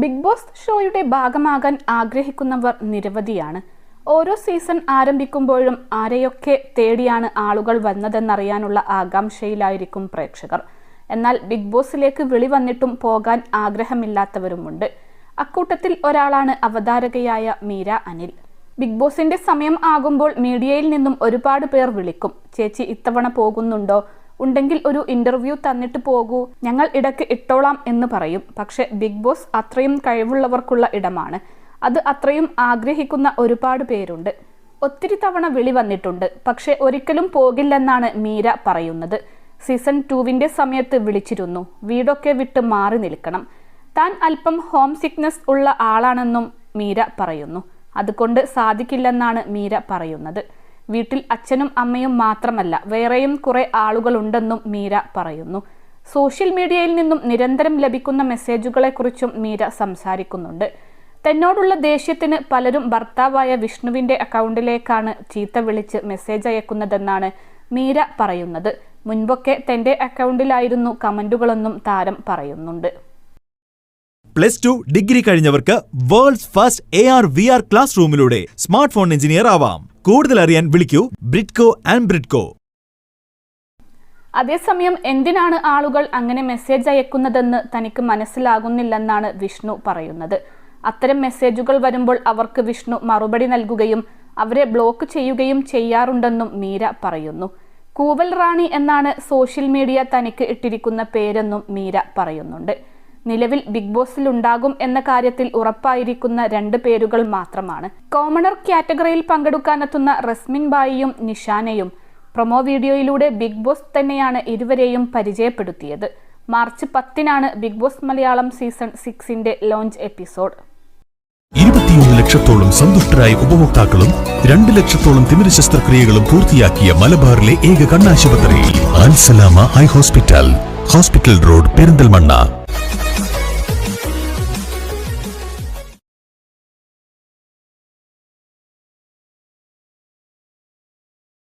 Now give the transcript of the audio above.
Big boss ഷോയുടെ ഭാഗമാകാൻ ആഗ്രഹിക്കുന്നവർ നിരവധിയാണ്. ഓരോ സീസൺ ആരംഭിക്കുമ്പോഴും ആരെയൊക്കെ തേടിയാണ് ആളുകൾ വന്നതെന്നറിയാനുള്ള ആകാംക്ഷയിലായിരിക്കും പ്രേക്ഷകർ. എന്നാൽ ബിഗ് ബോസിലേക്ക് വിളി വന്നിട്ടും പോകാൻ ആഗ്രഹമില്ലാത്തവരുമുണ്ട്. അക്കൂട്ടത്തിൽ ഒരാളാണ് അവതാരകയായ മീര അനിൽ. ബിഗ് ബോസിന്റെ സമയം ആകുമ്പോൾ മീഡിയയിൽ നിന്നും ഒരുപാട് പേർ വിളിക്കും ചേച്ചി ഇത്തവണ പോകുന്നുണ്ടോ? ഉണ്ടെങ്കിൽ ഒരു ഇന്റർവ്യൂ തന്നിട്ട് പോകൂ. ഞങ്ങൾ ഇടയ്ക്ക് ഇട്ടോളാം എന്ന് പറയും. പക്ഷെ ബിഗ് ബോസ് അത്രയും കഴിവുള്ളവർക്കുള്ള ഇടമാണ്. അത് അത്രയും ആഗ്രഹിക്കുന്ന ഒരുപാട് പേരുണ്ട്. ഒത്തിരി തവണ വിളി വന്നിട്ടുണ്ട്. പക്ഷെ ഒരിക്കലും പോകില്ലെന്നാണ് മീര പറയുന്നത്. സീസൺ ടുവിന്റെ സമയത്ത് വിളിച്ചിരുന്നു. വീടൊക്കെ വിട്ട് മാറി നിൽക്കണം. താൻ അല്പം ഹോം സിക്നസ് ഉള്ള ആളാണെന്നും മീര പറയുന്നു. അതുകൊണ്ട് സാധിക്കില്ലെന്നാണ് മീര പറയുന്നത്. വീട്ടിൽ അച്ഛനും അമ്മയും മാത്രമല്ല വേറെയും കുറെ ആളുകളുണ്ടെന്നും മീര പറയുന്നു. സോഷ്യൽ മീഡിയയിൽ നിന്നും നിരന്തരം ലഭിക്കുന്ന മെസ്സേജുകളെക്കുറിച്ചും മീര സംസാരിക്കുന്നുണ്ട്. തന്നോടുള്ള ദേഷ്യത്തിന് പലരും ഭർത്താവായ വിഷ്ണുവിന്റെ അക്കൗണ്ടിലേക്കാണ് ചീത്ത വിളിച്ച് മെസ്സേജ് അയക്കുന്നതെന്നാണ് മീര പറയുന്നത്. മുൻപൊക്കെ തന്റെ അക്കൗണ്ടിലായിരുന്നു കമന്റുകളെന്നും താരം പറയുന്നുണ്ട്. Plus two degree കഴിഞ്ഞവർക്ക് world's first A R V R class റൂമിലൂടെ smart phone engineer ആവാം. കൂടുതൽ അറിയാൻ വിളിക്കൂ ബ്രിഡ്കോ ആൻഡ് ബ്രിഡ്കോ. അതേസമയം എന്തിനാണ് ആളുകൾ അങ്ങനെ മെസ്സേജ് അയക്കുന്നതെന്ന് തനിക്ക് മനസ്സിലാകുന്നില്ലെന്നാണ് വിഷ്ണു പറയുന്നത്. അത്തരം മെസ്സേജുകൾ വരുമ്പോൾ അവർക്ക് വിഷ്ണു മറുപടി നൽകുകയും അവരെ ബ്ലോക്ക് ചെയ്യുകയും ചെയ്യാറുണ്ടെന്നും മീര പറയുന്നു. കൂവൽ റാണി എന്നാണ് സോഷ്യൽ മീഡിയ തനിക്ക് ഇട്ടിരിക്കുന്ന പേരെന്നും മീര പറയുന്നുണ്ട്. നിലവിൽ ബിഗ് ബോസിൽ ഉണ്ടാകും എന്ന കാര്യത്തിൽ ഉറപ്പായിരിക്കുന്ന രണ്ട് പേരുകൾ മാത്രമാണ്. കോമണർ കാറ്റഗറിയിൽ പങ്കെടുക്കാനെത്തുന്ന റസ്മിൻ ബായിയും നിഷാനയും പ്രൊമോ വീഡിയോയിലൂടെ ബിഗ് ബോസ് തന്നെയാണ് ഇരുവരെയും പരിചയപ്പെടുത്തിയത്. മാർച്ച് പത്തിനാണ് ബിഗ് ബോസ് മലയാളം സീസൺ സിക്സിന്റെ ലോഞ്ച് എപ്പിസോഡ്. ഇരുപത്തിയൊന്ന് ലക്ഷത്തോളം സന്തുഷ്ടരായ ഉപഭോക്താക്കളും രണ്ട് ലക്ഷത്തോളം തിമിര ശസ്ത്രക്രിയകളും പൂർത്തിയാക്കിയ മലബാറിലെ ഏക കണ്ണാശുപത്രി Alsalama eye hospital hospital road Perinthalmanna.